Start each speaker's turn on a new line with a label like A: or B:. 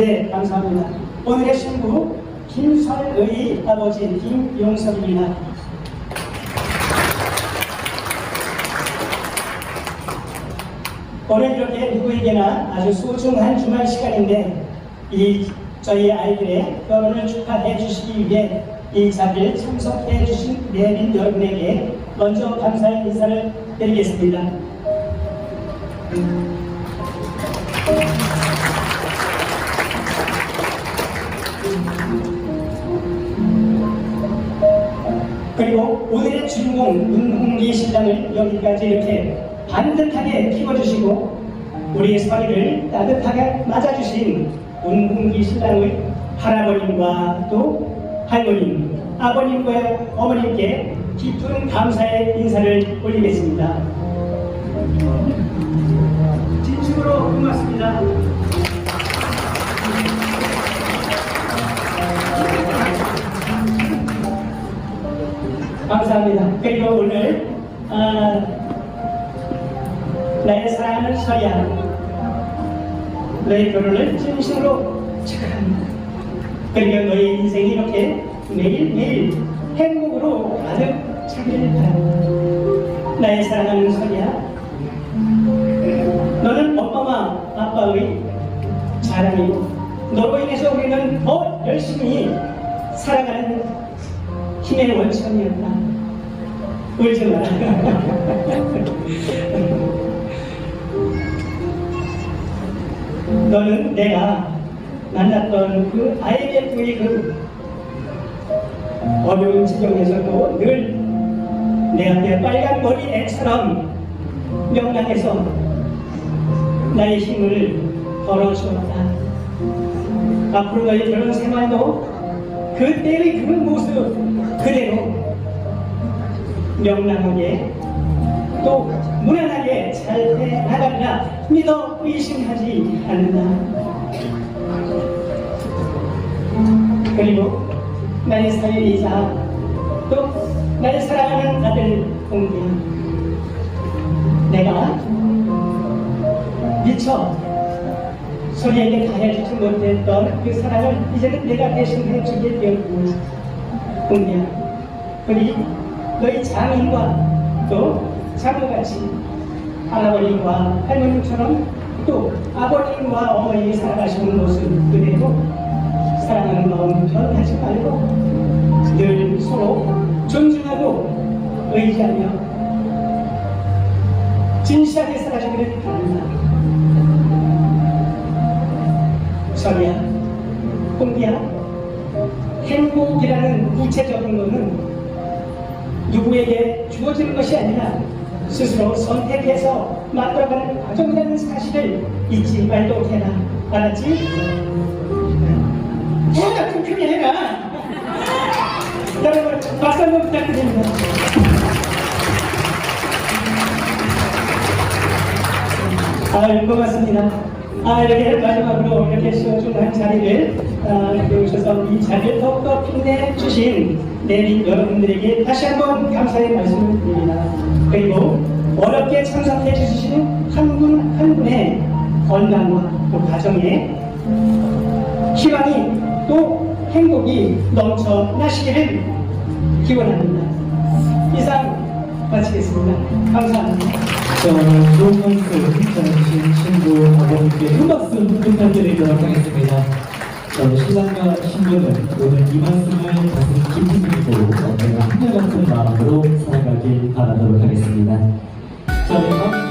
A: 네, 감사합니다. 오늘의 신부 김설의 아버지 김용석입니다. 오늘 이렇게 누구에게나 아주 소중한 주말 시간인데 이 저희 아이들의 결혼을 축하해 주시기 위해 이 자리를 참석해 주신 내빈 여러분에게 먼저 감사의 인사를 드리겠습니다. 그리고 오늘의 주인공 문홍기 신랑을 여기까지 이렇게 반듯하게 키워주시고 우리의 서리를 따뜻하게 맞아주신 문홍기 신랑의 할아버님과 또 할머님, 아버님과 어머님께 깊은 감사의 인사를 올리겠습니다. 진심으로 고맙습니다. 그리고 오늘 아, 나의 사랑하는 서야 너의 결혼을 진심으로 축하합니다. 그리고 너의 인생이 이렇게 매일매일 행복으로 가득 차기를 바랍니다. 나의 사랑하는 서야 너는 엄마와 아빠의 자랑이고 너로 인해서 우리는 더 열심히 살아가는 힘의 원천이었다. 울지 마라. 너는 내가 만났던 그 IMF의 그 어려운 지경에서도 늘 내 앞에 빨간 머리 애처럼 명랑해서 나의 힘을 벌어주었다. 앞으로 너의 결혼 생활도 그때의 그 모습 그대로 명랑하게 또 무난하게 잘 해나가리라 믿어 의심하지 않는다. 그리고 나의 사위이자 또 나의 사랑하는 아들 공기야 내가 미처 소리에게 다해주지 못했던 그 사랑을 이제는 내가 대신 해 주게 되었고 공기야 우리 너희 장인과 또 장모같이 할아버님과 할머님처럼 또 아버님과 어머님이 살아가시는 모습 그대로 사랑하는 마음 변하지 말고 늘 서로 존중하고 의지하며 진실하게 살아주기를 바랍니다. 설이야, 공기야, 행복이라는 구체적인 것은 누구에게 주어지는 것이 아니라 스스로 선택해서 만들어가는 과정이라는 사실을 잊지 말도록 해라. 알았지? 해라, 좀 크게 해라. 여러분, 박수 한번 부탁드립니다. 아, 고맙습니다. 아, 이렇게 마지막으로 이렇게 소중한 자리를 아, 배우셔서 이 자리를 더욱더 빛내주신 내린 여러분들에게 다시 한번 감사의 말씀을 드립니다. 그리고 어렵게 참석해 주시는 한분한 분의 건강과 또 가정에 희망이 또 행복이 넘쳐나시기를 기원합니다. 이상 마치겠습니다. 감사합니다.
B: 자, 좋은 말씀 전해주신 친구 아버님께 큰 박수 부탁드리도록 하겠습니다. 자, 신랑과 신부는 오늘 이 말씀을 가슴 깊이 듣고 언제나 한결같은 마음으로 살아가길 바라도록 하겠습니다. 다음